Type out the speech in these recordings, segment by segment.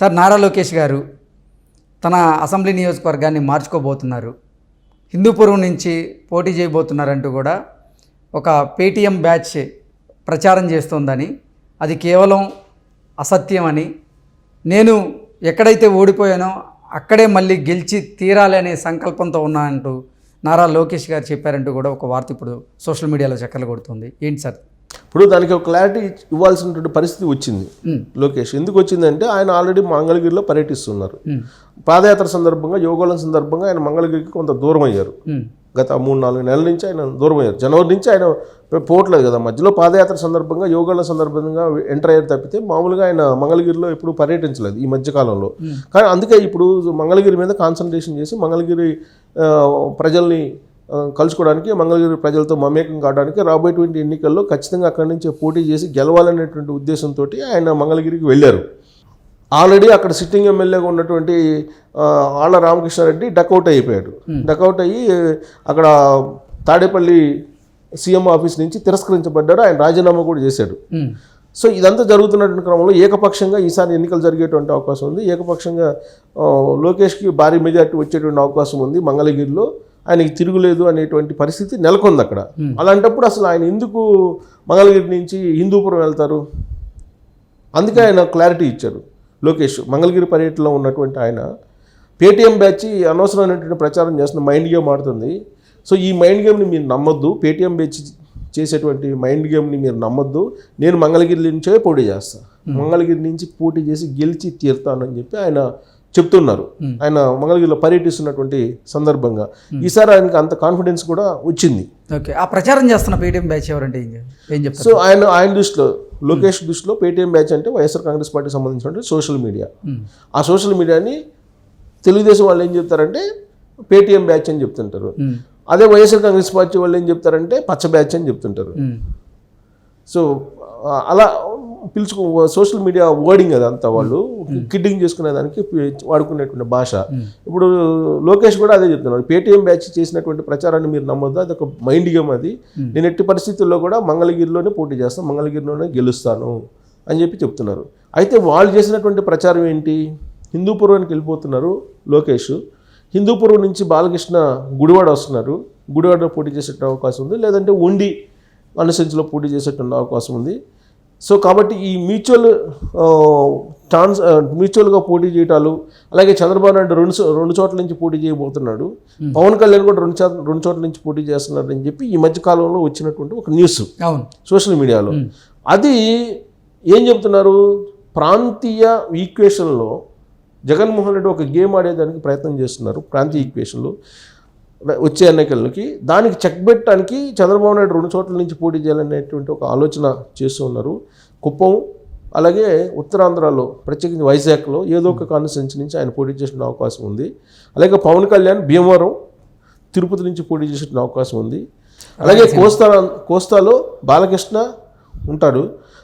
Sir Nara Lokesh గారు తన assembly నియోజకవర్గాన్ని మార్చుకోబోతున్నారు. హిందూపురం నుంచి పోటీ చేయబోతున్నారంటూ కూడా ఒక పేటీఎం బ్యాచ్ ప్రచారం చేస్తోందని అది కేవలం అసత్యం అని. నేను ఎక్కడైతే ఓడిపోయానో అక్కడే మళ్ళీ గెలిచి తీరాలి అనే సంకల్పంతో ఉన్నానంటూ నారా లోకేష్ గారు చెప్పారంటూ కూడా ఒక వార్త ఇప్పుడు సోషల్ మీడియాలో చక్కర్లు కొడుతుంది. ఏంటి సార్? ఇప్పుడు దానికి ఒక క్లారిటీ ఇవ్వాల్సినటువంటి పరిస్థితి వచ్చింది. లోకేష్ ఎందుకు వచ్చిందంటే ఆయన ఆల్రెడీ మంగళగిరిలో పర్యటిస్తున్నారు. పాదయాత్ర సందర్భంగా యోగాలం సందర్భంగా ఆయన మంగళగిరికి కొంత దూరం అయ్యారు. గత మూడు నాలుగు నెలల నుంచి ఆయన దూరం అయ్యారు. జనవరి నుంచి ఆయన పోవట్లేదు కదా. మధ్యలో పాదయాత్ర సందర్భంగా యోగాల సందర్భంగా ఎంటర్ అయ్యారు తప్పితే మామూలుగా ఆయన మంగళగిరిలో ఎప్పుడు పర్యటించలేదు ఈ మధ్యకాలంలో కానీ అందుకే ఇప్పుడు మంగళగిరి మీద కాన్సన్ట్రేషన్ చేసి మంగళగిరి ప్రజల్ని కలుసుకోవడానికి మంగళగిరి ప్రజలతో మమేకం కావడానికి రాబోయేటువంటి ఎన్నికల్లో ఖచ్చితంగా అక్కడి నుంచి పోటీ చేసి గెలవాలనేటువంటి ఉద్దేశంతో ఆయన మంగళగిరికి వెళ్ళారు. ఆల్రెడీ అక్కడ సిట్టింగ్ ఎమ్మెల్యేగా ఉన్నటువంటి ఆ, ఆళ్ళ రామకృష్ణారెడ్డి డకౌట్ అయిపోయాడు. డకౌట్ అయ్యి అక్కడ తాడేపల్లి సీఎం ఆఫీస్ నుంచి తిరస్కరించబడ్డాడు ఆయన రాజీనామా కూడా చేశాడు. ఉమ్, సో ఇదంతా జరుగుతున్నటువంటి క్రమంలో ఏకపక్షంగా ఈసారి ఎన్నికలు జరిగేటువంటి అవకాశం ఉంది. ఏకపక్షంగా లోకేష్కి భారీ మెజార్టీ వచ్చేటువంటి అవకాశం ఉంది మంగళగిరిలో. ఆయనకి తిరుగులేదు అనేటువంటి పరిస్థితి నెలకొంది అక్కడ. అలాంటప్పుడు అసలు ఆయన ఎందుకు మంగళగిరి నుంచి హిందూపురం వెళ్తారు? అందుకే ఆయన క్లారిటీ ఇచ్చారు. లోకేష్ మంగళగిరి పర్యటనలో ఉన్నటువంటి ఆయన పేటీఎం బ్యాచ్ అనవసరమైనటువంటి ప్రచారం చేస్తున్న మైండ్ గేమ్ ఆడుతుంది. సో ఈ మైండ్ గేమ్ని మీరు నమ్మొద్దు. పేటీఎం బ్యాచ్ చేసేటువంటి మైండ్ గేమ్ని మీరు నమ్మొద్దు. నేను మంగళగిరి నుంచే పోటీ చేస్తాను మంగళగిరి నుంచి పోటీ చేసి గెలిచి తీరుతానని చెప్పి ఆయన చెప్తున్నారు. ఆయన మంగళగిరిలో పర్యటిస్తున్నటువంటి సందర్భంగా. ఈసారి ఆయనకి అంత కాన్ఫిడెన్స్ కూడా వచ్చింది. ఓకే. ఆ ప్రచారం చేస్తున్న పేటీఎం బ్యాచ్ ఎవరంటే ఏం చెప్- ఏం చెప్తారు? సో ఆయన ఆయన దృష్టిలో లోకేష్ దృష్టిలో పేటీఎం బ్యాచ్ అంటే వైఎస్ఆర్ కాంగ్రెస్ పార్టీకి సంబంధించినటువంటి సోషల్ మీడియా ఆ సోషల్ మీడియాని తెలుగుదేశం వాళ్ళు ఏం చెప్తారంటే పేటీఎం బ్యాచ్ అని చెప్తుంటారు. అదే వైఎస్ఆర్ కాంగ్రెస్ పార్టీ వాళ్ళు ఏం చెప్తారంటే పచ్చ బ్యాచ్ అని చెప్తుంటారు. సో అలా పిలుచుకో సోషల్ మీడియా వర్డింగ్ అది అంతా వాళ్ళు. కిడ్డింగ్ చేసుకునే దానికి వాడుకునేటువంటి భాష. ఇప్పుడు లోకేష్ కూడా అదే చెప్తున్నారు పేటీఎం బ్యాచ్ చేసినటువంటి ప్రచారాన్ని మీరు నమ్మొద్దు. అది ఒక మైండ్ గేమ్ అది. నేను ఎట్టి పరిస్థితుల్లో కూడా మంగళగిరిలోనే పోటీ చేస్తాను మంగళగిరిలోనే గెలుస్తాను అని చెప్పి చెప్తున్నారు. అయితే వాళ్ళు చేసినటువంటి ప్రచారం ఏంటి? హిందూపురానికి వెళ్ళిపోతున్నారు లోకేష్. హిందూపురం నుంచి బాలకృష్ణ గుడివాడ వస్తున్నారు. గుడివాడలో పోటీ చేసేట అవకాశం ఉంది. లేదంటే ఉండి అనుసరించిలో పోటీ చేసేటువంటి అవకాశం ఉంది. సో కాబట్టి ఈ మ్యూచువల్ ఛాన్స్ మ్యూచువల్గా పోటీ చేయటాలు అలాగే చంద్రబాబు నాయుడు రెండు రెండు చోట్ల నుంచి పోటీ చేయబోతున్నాడు. పవన్ కళ్యాణ్ కూడా రెండు చోట్ల రెండు చోట్ల నుంచి పోటీ చేస్తున్నాడు అని చెప్పి ఈ మధ్య కాలంలో వచ్చినటువంటి ఒక న్యూస్ సోషల్ మీడియాలో. అది ఏం చెప్తున్నారు? ప్రాంతీయ ఈక్వేషన్లో జగన్మోహన్ రెడ్డి ఒక గేమ్ ఆడేదానికి ప్రయత్నం చేస్తున్నారు ప్రాంతీయ ఈక్వేషన్లో వచ్చే ఎన్నికలకి దానికి చెక్ పెట్టడానికి చంద్రబాబు నాయుడు రెండు చోట్ల నుంచి పోటీ చేయాలనేటువంటి ఒక ఆలోచన చేస్తూ ఉన్నారు. కుప్పం అలాగే ఉత్తరాంధ్రలో ప్రత్యేకించి వైజాగ్లో ఏదో ఒక కాన్స్టిట్యున్సీ నుంచి ఆయన పోటీ చేసిన అవకాశం ఉంది. అలాగే పవన్ కళ్యాణ్ భీమవరం తిరుపతి నుంచి పోటీ చేసే అవకాశం ఉంది. అలాగే కోస్తా కోస్తాలో బాలకృష్ణ ఉంటాడు.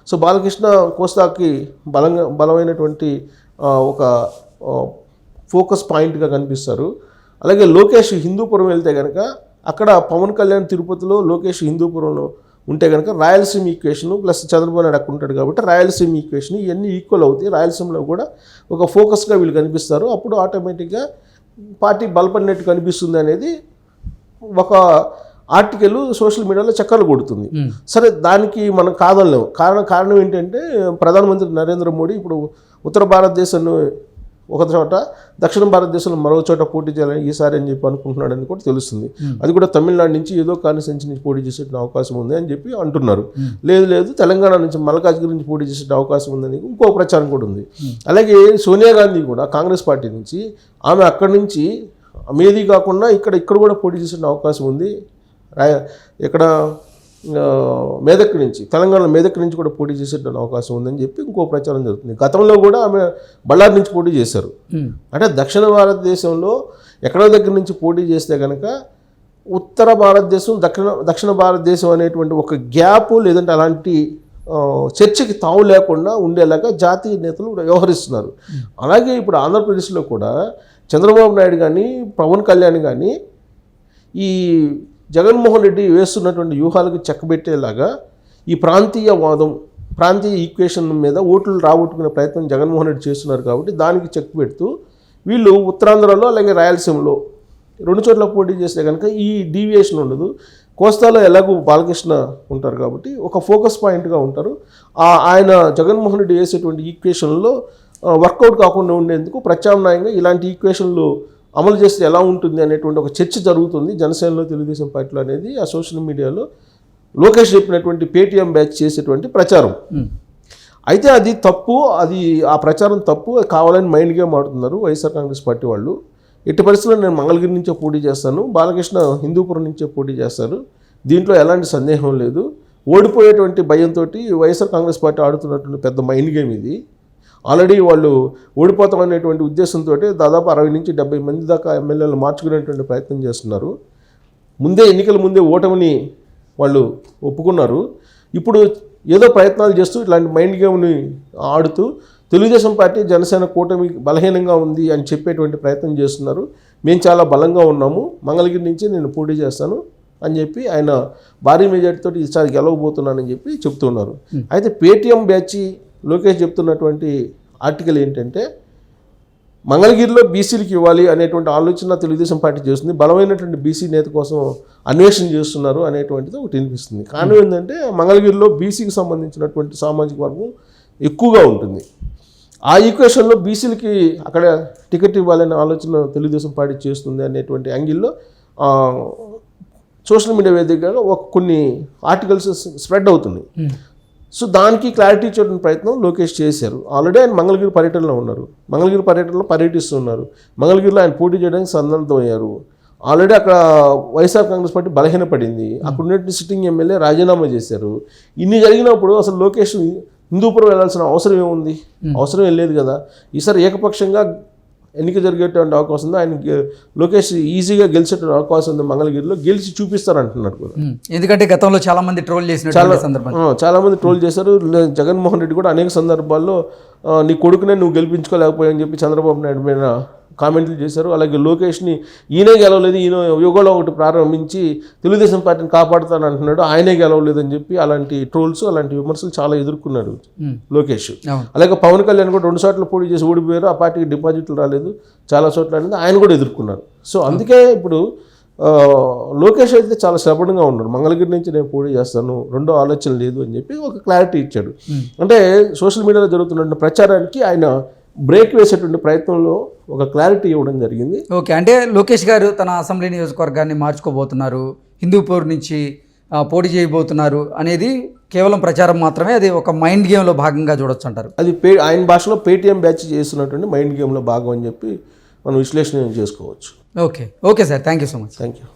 సో బాలకృష్ణ కోస్తాకి బలంగా బలమైనటువంటి ఒక ఫోకస్ పాయింట్గా కనిపిస్తారు. అలాగే లోకేష్ హిందూపురం వెళ్తే కనుక అక్కడ పవన్ కళ్యాణ్ తిరుపతిలో లోకేష్ హిందూపురంలో ఉంటే కనుక రాయలసీమ ఈక్వేషన్ ప్లస్ చంద్రబాబు నాయుడు అక్కడ ఉంటాడు కాబట్టి రాయలసీమ ఈక్వేషన్ ఇవన్నీ ఈక్వల్ అవుతాయి. రాయలసీమలో కూడా ఒక ఫోకస్గా వీళ్ళు కనిపిస్తారు. అప్పుడు ఆటోమేటిక్గా పార్టీ బలపడినట్టు కనిపిస్తుంది అనేది ఒక ఆర్టికల్ సోషల్ మీడియాలో చక్కర్లు కొడుతుంది. సరే దానికి మనం కాదనలేము. కారణం కారణం ఏంటంటే ప్రధానమంత్రి నరేంద్ర మోడీ ఇప్పుడు ఉత్తర భారతదేశాన్ని ఒక చోట దక్షిణ భారతదేశంలో మరో చోట పోటీ చేయాలని ఈసారి అని చెప్పి అనుకుంటున్నాడని కూడా తెలుస్తుంది. అది కూడా తమిళనాడు నుంచి ఏదో కాన్స్టెన్సీ నుంచి పోటీ చేసే అవకాశం ఉంది అని చెప్పి అంటున్నారు. లేదు లేదు తెలంగాణ నుంచి మల్కాజ్గిరి నుంచి పోటీ చేసే అవకాశం ఉందని ఇంకో ప్రచారం కూడా ఉంది. అలాగే సోనియా గాంధీ కూడా కాంగ్రెస్ పార్టీ నుంచి ఆమె అక్కడి నుంచి మేది కాకుండా ఇక్కడ ఇక్కడ కూడా పోటీ చేసే అవకాశం ఉంది. ఇక్కడ మెదక్ నుంచి తెలంగాణ మెదక్ నుంచి కూడా పోటీ చేసే అవకాశం ఉందని చెప్పి ఇంకో ప్రచారం జరుగుతుంది. గతంలో కూడా ఆమె బళ్ళారి నుంచి పోటీ చేశారు. అంటే దక్షిణ భారతదేశంలో ఎక్కడో దగ్గర నుంచి పోటీ చేస్తే కనుక ఉత్తర భారతదేశం దక్షిణ దక్షిణ భారతదేశం అనేటువంటి ఒక గ్యాప్ లేదంటే అలాంటి చర్చకి తావు లేకుండా ఉండేలాగా జాతీయ నేతలు వ్యవహరిస్తున్నారు. అలాగే ఇప్పుడు ఆంధ్రప్రదేశ్లో కూడా చంద్రబాబు నాయుడు కానీ పవన్ కళ్యాణ్ కానీ ఈ జగన్మోహన్ రెడ్డి వేస్తున్నటువంటి వ్యూహాలకు చెక్కబెట్టేలాగా ఈ ప్రాంతీయ వాదం ప్రాంతీయ ఈక్వేషన్ మీద ఓట్లు రాబొట్టుకునే ప్రయత్నం జగన్మోహన్ రెడ్డి చేస్తున్నారు కాబట్టి దానికి చెక్ పెడుతూ వీళ్ళు ఉత్తరాంధ్రలో అలాగే రాయలసీమలో రెండు చోట్ల పోటీ చేస్తే కనుక ఈ డీవియేషన్ ఉండదు. కోస్తాలో ఎలాగో బాలకృష్ణ ఉంటారు కాబట్టి ఒక ఫోకస్ పాయింట్గా ఉంటారు. ఆ- ఆయన జగన్మోహన్ రెడ్డి వేసేటువంటి ఈక్వేషన్లో వర్కౌట్ కాకుండా ఉండేందుకు ప్రత్యామ్నాయంగా ఇలాంటి ఈక్వేషన్లు అమలు చేస్తే ఎలా ఉంటుంది అనేటువంటి ఒక చర్చ జరుగుతుంది. జనసేనలో తెలుగుదేశం పార్టీలో అనేది ఆ సోషల్ మీడియాలో లోకేష్ చెప్పినటువంటి పేటీఎం బ్యాచ్ చేసేటువంటి ప్రచారం. అయితే అది తప్పు అది ఆ ప్రచారం తప్పు కావాలని మైండ్ గేమ్ ఆడుతున్నారు వైఎస్ఆర్ కాంగ్రెస్ పార్టీ వాళ్ళు. ఎట్టి పరిస్థితుల్లో నేను మంగళగిరి నుంచే పోటీ చేస్తాను బాలకృష్ణ హిందూపురం నుంచే పోటీ చేస్తారు. దీంట్లో ఎలాంటి సందేహం లేదు. ఓడిపోయేటువంటి భయంతో వైఎస్ఆర్ కాంగ్రెస్ పార్టీ ఆడుతున్నటువంటి పెద్ద మైండ్ గేమ్ ఇది. ఆల్రెడీ వాళ్ళు ఓడిపోతామనేటువంటి ఉద్దేశంతో దాదాపు అరవై నుంచి డెబ్బై మంది దాకా ఎమ్మెల్యేలు మార్చుకునేటువంటి ప్రయత్నం చేస్తున్నారు. ముందే ఎన్నికల ముందే ఓటమిని వాళ్ళు ఒప్పుకున్నారు. ఇప్పుడు ఏదో ప్రయత్నాలు చేస్తూ ఇట్లాంటి మైండ్ గేమ్ని ఆడుతూ తెలుగుదేశం పార్టీ జనసేన కూటమి బలహీనంగా ఉంది అని చెప్పేటువంటి ప్రయత్నం చేస్తున్నారు. మేము చాలా బలంగా ఉన్నాము. మంగళగిరి నుంచి నేను పోటీ చేస్తాను అని చెప్పి ఆయన భారీ మెజార్టీతో ఈసారి గెలవబోతున్నానని చెప్పి చెప్తున్నారు. అయితే పేటీఎం బ్యాచ్ లోకేష్ చెప్తున్నటువంటి ఆర్టికల్ ఏంటంటే మంగళగిరిలో బీసీలకు ఇవ్వాలి అనేటువంటి ఆలోచన తెలుగుదేశం పార్టీ చేస్తుంది. బలమైనటువంటి బీసీ నేత కోసం అన్వేషణ చేస్తున్నారు అనేటువంటిది ఒకటి వినిపిస్తుంది. కారణం ఏంటంటే మంగళగిరిలో బీసీకి సంబంధించినటువంటి సామాజిక వర్గం ఎక్కువగా ఉంటుంది. ఆ ఈక్వేషన్లో బీసీలకి అక్కడ టికెట్ ఇవ్వాలనే ఆలోచన తెలుగుదేశం పార్టీ చేస్తుంది అనేటువంటి యాంగిల్లో సోషల్ మీడియా వేదికగా ఒక కొన్ని ఆర్టికల్స్ స్ప్రెడ్ అవుతున్నాయి. ఉమ్. సో దానికి క్లారిటీ ఇచ్చే ప్రయత్నం లోకేష్ చేశారు. ఆల్రెడీ ఆయన మంగళగిరి పర్యటనలో ఉన్నారు. మంగళగిరి పర్యటనలో పర్యటిస్తున్నారు. మంగళగిరిలో ఆయన పోటీ చేయడానికి సన్నద్ధమయ్యారు ఆల్రెడీ అక్కడ వైఎస్ఆర్ కాంగ్రెస్ పార్టీ బలహీనపడింది. అక్కడ ఉన్నటువంటి సిట్టింగ్ ఎమ్మెల్యే రాజీనామా చేశారు. ఇన్ని జరిగినప్పుడు అసలు లోకేష్ హిందూపురం వెళ్ళాల్సిన అవసరం ఏముంది? అవసరం ఏం లేదు కదా. ఈసారి ఏకపక్షంగా ఎన్నిక జరిగేటువంటి అవకాశం ఉంది. ఆయన లోకేష్ ఈజీగా గెలిచేటువంటి అవకాశం ఉంది మంగళగిరిలో. గెలిచి చూపిస్తారంటున్నారు కూడా. ఎందుకంటే గతంలో చాలా మంది ట్రోల్ చేసిన ఆ, చాలా మంది ట్రోల్ చేశారు. జగన్మోహన్ రెడ్డి కూడా అనేక సందర్భాల్లో నీ కొడుకునే నువ్వు గెలిపించుకోలేకపోయావని చెప్పి చంద్రబాబు నాయుడు మీద కామెంట్లు చేశారు. అలాగే లోకేష్ని ఈయనే గెలవలేదు ఈయన యుగంలో ఒకటి ప్రారంభించి తెలుగుదేశం పార్టీని కాపాడుతాను అంటున్నాడు ఆయనే గెలవలేదని చెప్పి అలాంటి ట్రోల్స్ అలాంటి విమర్శలు చాలా ఎదుర్కొన్నాడు. లోకేష్. అలాగే పవన్ కళ్యాణ్ కూడా రెండు చోట్ల పోటీ చేసి ఓడిపోయారు ఆ పార్టీకి డిపాజిట్లు రాలేదు చాలా చోట్ల అనేది ఆయన కూడా ఎదుర్కొన్నారు. సో అందుకే ఇప్పుడు లోకేష్ అయితే చాలా శ్రవణంగా ఉన్నాడు మంగళగిరి నుంచి నేను పోటీ చేస్తాను రెండో ఆలోచన లేదు అని చెప్పి ఒక క్లారిటీ ఇచ్చాడు. అంటే సోషల్ మీడియాలో జరుగుతున్న ప్రచారానికి ఆయన బ్రేక్ వేసేటువంటి ప్రయత్నంలో ఒక క్లారిటీ ఇవ్వడం జరిగింది. ఓకే అంటే లోకేష్ గారు తన అసెంబ్లీ నియోజకవర్గాన్ని మార్చుకోబోతున్నారు హిందూపూర్ నుంచి పోటీ చేయబోతున్నారు అనేది కేవలం ప్రచారం మాత్రమే అది ఒక మైండ్ గేమ్లో భాగంగా చూడొచ్చు అంటారు. అది పే ఆయన భాషలో పేటీఎం బ్యాచ్ చేస్తున్నటువంటి మైండ్ గేమ్లో భాగం అని చెప్పి మనం విశ్లేషణ చేసుకోవచ్చు. Okay okay sir thank you so much thank you